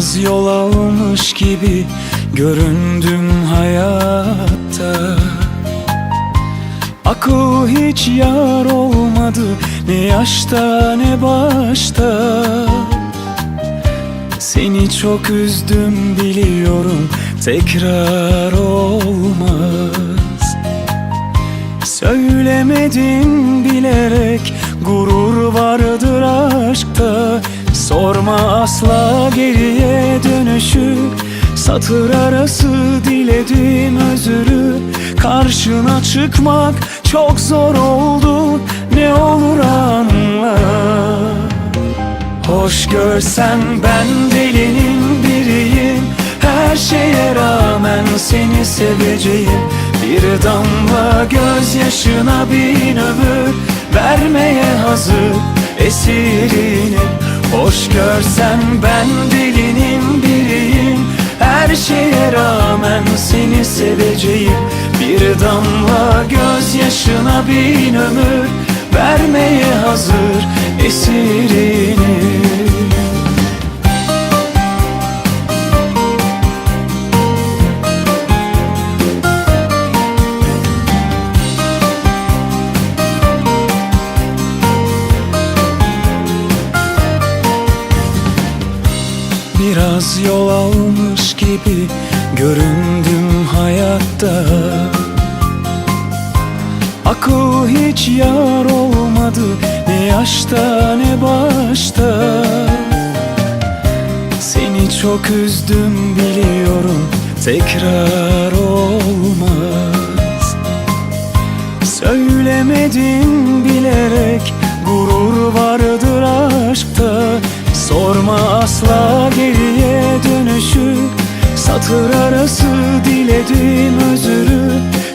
Biraz yol almış gibi göründüm hayatta. Akıl hiç yar olmadı ne yaşta ne başta. Seni çok üzdüm biliyorum tekrar olmaz. Söylemedim bilerek gurur aşkta Sorma asla geriye dönüşü Satır arası diledim özürü. Karşına çıkmak çok zor oldu Ne olur anla. Hoş görsen ben delinin biriyim Her şeye rağmen seni seveceğim. Bir damla gözyaşına bin ömür Vermeye hazır esirinim Hoş görsen ben delinin biriyim. Her şeye rağmen seni seveceğim. Bir damla gözyaşına bin ömür Vermeye hazır esirinim Biraz yol almış gibi göründüm hayatta. Akıl hiç yar olmadı ne yaşta ne başta. Seni çok üzdüm biliyorum tekrar olmaz. Söylemedim bilerek gurur vardır aşkta. Sorma asla Satır arası diledim özürü.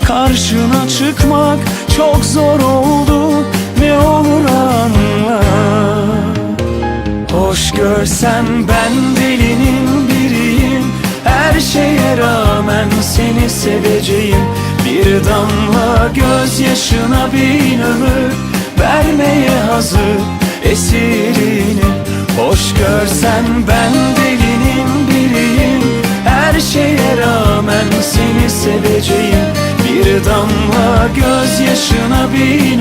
Karşına çıkmak çok zor oldu. Ne olur anla. Hoş görsen ben delinin biriyim. Her şeye rağmen seni seveceğim. Bir damla gözyaşına bin ömür Vermeye hazır esirinim Hoş görsen ben delinin seni seveceğim. Bir damla gözyaşına bin